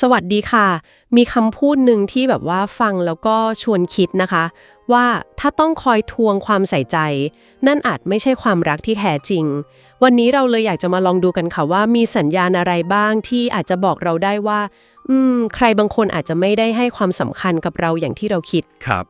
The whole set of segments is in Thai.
สวัสดีค่ะ มีคำพูดหนึ่งที่แบบว่าฟังแล้วก็ชวนคิดนะคะ ว่าถ้าต้องคอยทวงความใส่ใจ นั่นอาจไม่ใช่ความรักที่แท้จริง วันนี้เราเลยอยากจะมาลองดูกันค่ะว่ามีสัญญาณอะไรบ้างที่อาจจะบอกเราได้ว่า อืม ใครบางคนอาจจะไม่ได้ให้ความสำคัญกับเราอย่างที่เราคิดครับ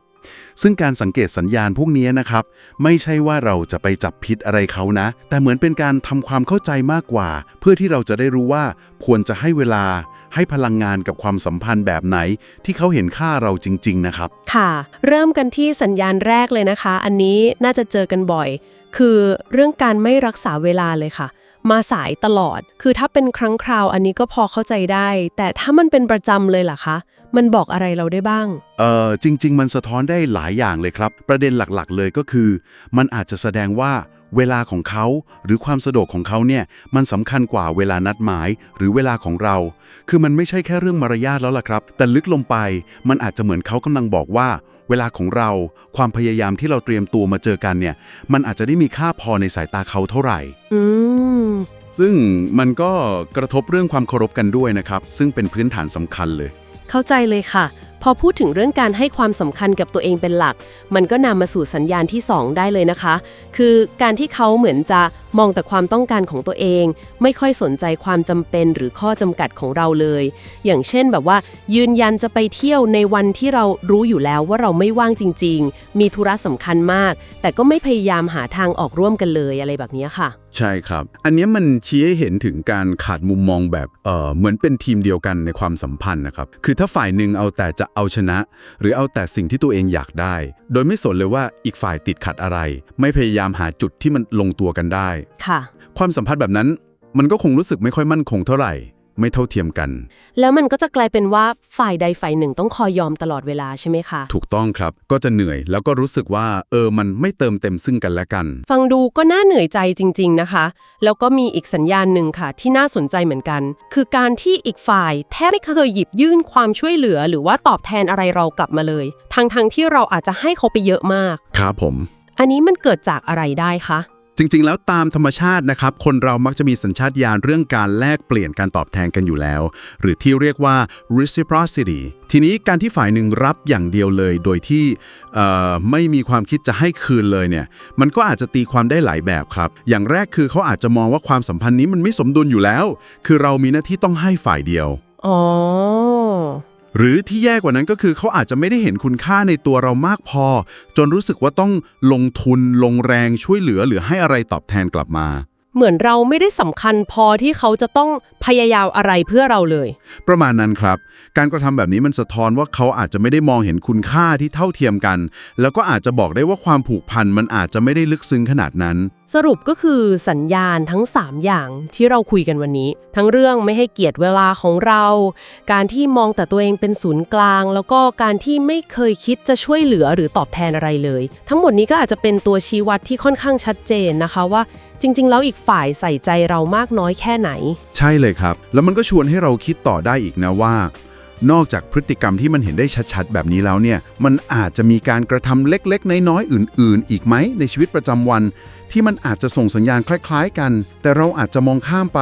ซึ่งการสังเกตสัญญาณพวกนี้นะครับ ไม่ใช่ว่าเราจะไปจับผิดอะไรเขานะ แต่เหมือนเป็นการทำความเข้าใจมากกว่า เพื่อที่เราจะได้รู้ว่าควรจะให้เวลาให้พลังงานกับความสัมพันธ์แบบไหน ที่เขาเห็นค่าเราจริง ๆ นะครับ ค่ะ เริ่มกันที่สัญญาณแรกเลยนะคะ อันนี้น่าจะเจอกันบ่อย คือเรื่องการไม่รักษาเวลาเลยค่ะ มาสายตลอด คือถ้าเป็นครั้งคราวอันนี้ก็พอเข้าใจได้ แต่ถ้ามันเป็นประจำเลยล่ะคะ มันบอกอะไรเราได้บ้าง เอ่อจริง ๆ มันสะท้อนได้หลายอย่างเลยครับ ประเด็นหลักๆ เลยก็คือ มันอาจจะแสดงว่า เวลาของเขาหรือความสะดวกของเขาเนี่ยมันสำคัญกว่าเวลานัดหมาย หรือเวลาของเรา คือมันไม่ใช่แค่เรื่องมารยาทแล้วล่ะครับ แต่ลึกลงไปมันอาจจะเหมือนเขากำลังบอกว่า เวลาของเรา ความพยายามที่เราเตรียมตัวมาเจอกันเนี่ย มันอาจจะได้มีค่าพอในสายตาเขาเท่าไหร่อืมซึ่งมันก็กระทบเรื่องความเคารพกันด้วยนะครับ ซึ่งเป็นพื้นฐานสำคัญเลย เข้าใจเลยค่ะ พอพูดถึงเรื่องการให้ความสำคัญกับตัวเองเป็นหลัก มันก็นำมาสู่สัญญาณที่ 2 ได้เลยนะคะ คือการที่เขาเหมือนจะมองแต่ความต้องการของตัวเอง ไม่ค่อยสนใจความจำเป็นหรือข้อจำกัดของเราเลย อย่างเช่นแบบว่า ยืนยันจะไปเที่ยวในวันที่เรารู้อยู่แล้วว่าเราไม่ว่างจริง ๆ มีธุระสำคัญมาก แต่ก็ไม่พยายามหาทางออกร่วมกันเลยอะไรแบบนี้ค่ะ ใช่ครับ อันเนี้ยมันชี้ให้เห็นถึงการขาดมุมมองแบบเออเหมือนเป็นทีมเดียวกันในความสัมพันธ์นะครับ คือถ้าฝ่ายหนึ่งเอาแต่จะเอาชนะ หรือเอาแต่สิ่งที่ตัวเองอยากได้ โดยไม่สนเลยว่าอีกฝ่ายติดขัดอะไร ไม่พยายามหาจุดที่มันลงตัวกันได้ ค่ะ ความสัมพันธ์แบบนั้นมันก็คงรู้สึกไม่ค่อยมั่นคงเท่าไหร่ ไม่เท่าเทียมกัน แล้วมันก็จะกลายเป็นว่าฝ่ายใดฝ่ายหนึ่งต้องคอยยอมตลอดเวลาใช่ไหมคะ ถูกต้องครับ ก็จะเหนื่อยแล้วก็รู้สึกว่า เออ มันไม่เติมเต็มซึ่งกันและกัน ฟังดูก็น่าเหนื่อยใจจริง ๆนะคะ แล้วก็มีอีกสัญญาณหนึ่งค่ะ ที่น่าสนใจเหมือนกัน คือการที่อีกฝ่ายแทบไม่เคยหยิบยื่นความช่วยเหลือ หรือว่าตอบแทนอะไรเรากลับมาเลย ทั้งๆทที่เราอาจจะให้เขาไปเยอะมาก ครับผม อันนี้มันเกิดจากอะไรได้คะ จริงๆ แล้วตามธรรมชาตินะครับ คนเรามักจะมีสัญชาตญาณเรื่องการแลกเปลี่ยนการตอบแทนกันอยู่แล้ว หรือที่เรียกว่า reciprocity ทีนี้การที่ฝ่ายหนึ่งรับอย่างเดียวเลย โดยที่ไม่มีความคิดจะให้คืนเลยเนี่ย มันก็อาจจะตีความได้หลายแบบครับ อย่างแรกคือเขาอาจจะมองว่าความสัมพันธ์นี้มันไม่สมดุลอยู่แล้ว คือเรามีหน้าที่ต้องให้ฝ่ายเดียวอ๋อ หรือที่แย่กว่านั้นก็คือเขาอาจจะไม่ได้เห็นคุณค่าในตัวเรามากพอ จนรู้สึกว่าต้องลงทุนลงแรงช่วยเหลือหรือให้อะไรตอบแทนกลับมา เหมือนเราไม่ได้สำคัญพอที่เขาจะต้องพยายามอะไรเพื่อเราเลย ประมาณนั้นครับ การกระทำแบบนี้มันสะท้อนว่าเขาอาจจะไม่ได้มองเห็นคุณค่าที่เท่าเทียมกัน แล้วก็อาจจะบอกได้ว่าความผูกพันมันอาจจะไม่ได้ลึกซึ้งขนาดนั้น สรุปก็คือสัญญาณทั้ง 3 อย่างที่เราคุยกันวันนี้ ทั้งเรื่องไม่ให้เกียรติเวลาของเรา การที่มองแต่ตัวเองเป็นศูนย์กลาง แล้วก็การที่ไม่เคยคิดจะช่วยเหลือหรือตอบแทนอะไรเลย ทั้งหมดนี้ก็อาจจะเป็นตัวชี้วัดที่ค่อนข้างชัดเจนนะคะว่า จริง ๆ แล้วอีกฝ่ายใส่ใจเรามากน้อยแค่ไหน ใช่เลยครับ แล้วมันก็ชวนให้เราคิดต่อได้อีกนะว่า นอกจากพฤติกรรมที่มันเห็นได้ชัดๆ แบบนี้แล้วเนี่ย มันอาจจะมีการกระทำเล็กๆ น้อยๆ อื่น ๆ อีกไหมในชีวิตประจำวัน ที่มันอาจจะส่งสัญญาณคล้าย ๆ กัน แต่เราอาจจะมองข้ามไป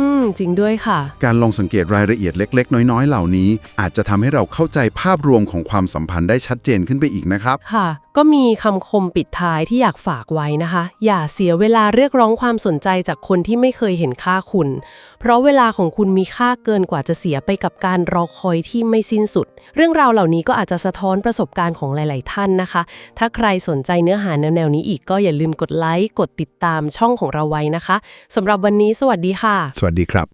อืม จริงด้วยค่ะ การลองสังเกตรายละเอียดเล็ก ๆ น้อยๆ เหล่านี้ อาจจะทำให้เราเข้าใจภาพรวมของความสัมพันธ์ได้ชัดเจนขึ้นไปอีกนะครับ ค่ะ ก็มีคำคมปิดท้ายที่อยากฝากไว้นะคะ อย่าเสียเวลาเรียกร้องความสนใจจากคนที่ไม่เคยเห็นค่าคุณ เพราะเวลาของคุณมีค่าเกินกว่าจะเสียไปกับการรอคอยที่ไม่สิ้นสุด เรื่องราวเหล่านี้ก็อาจจะสะท้อนประสบการณ์ของหลาย ๆ ท่านนะคะ ถ้าใครสนใจเนื้อหาแนวๆนี้อีกก็อย่าลืมกดไลค์กดติดตามช่องของเราไว้นะคะสำหรับวันนี้ สวัสดีค่ะสวัสดีครับ